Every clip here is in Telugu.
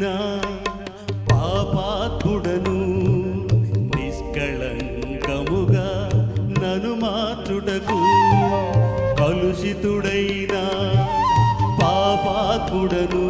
నా పాపాత్ముడను నిష్కళంకముగా నను మాతుడకు కలుషితుడైన పాపాత్ముడను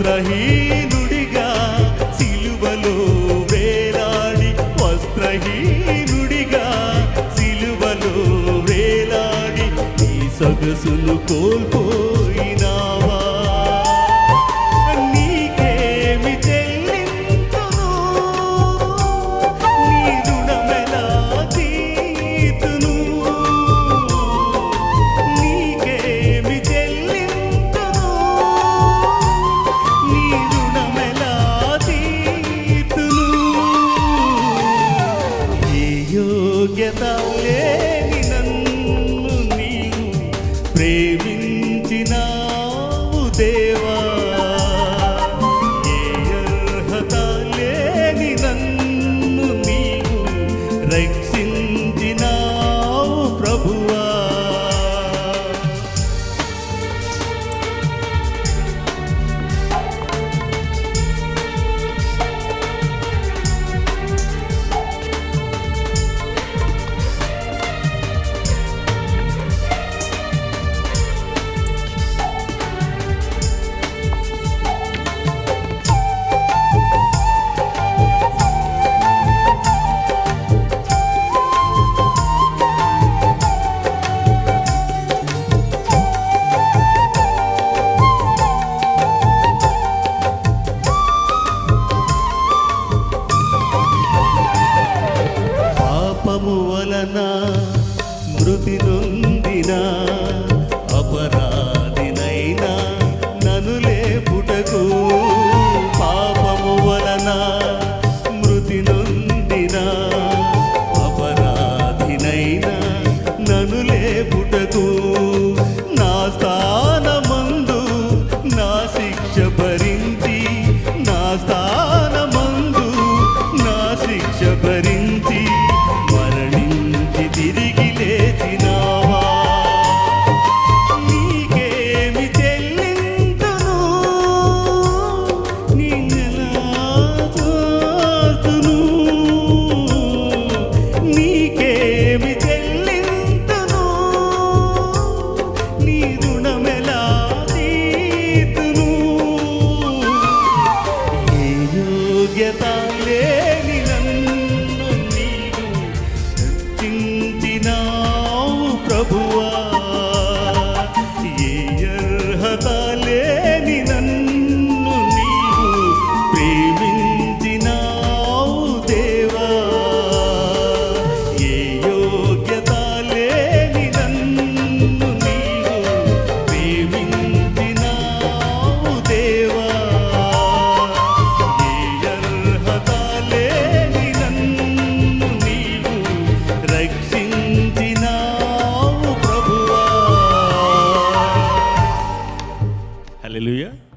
వస్త్రహీనుడిగా సిలువలో వేలాడి వస్త్రహీనుడిగా సిలువలో వేలాడి నీ సొగసులు కోల్పో ప్రేమించినావు దేవ పాపము వలన మృతి నొందిన అపరాధినైనా నను లేపుటకు పాపము వలన మృతి నొందిన అపరాధినైనా నను లేపుటకు నా స్థానమందు నా శిక్ష 也打猎 Aleluia.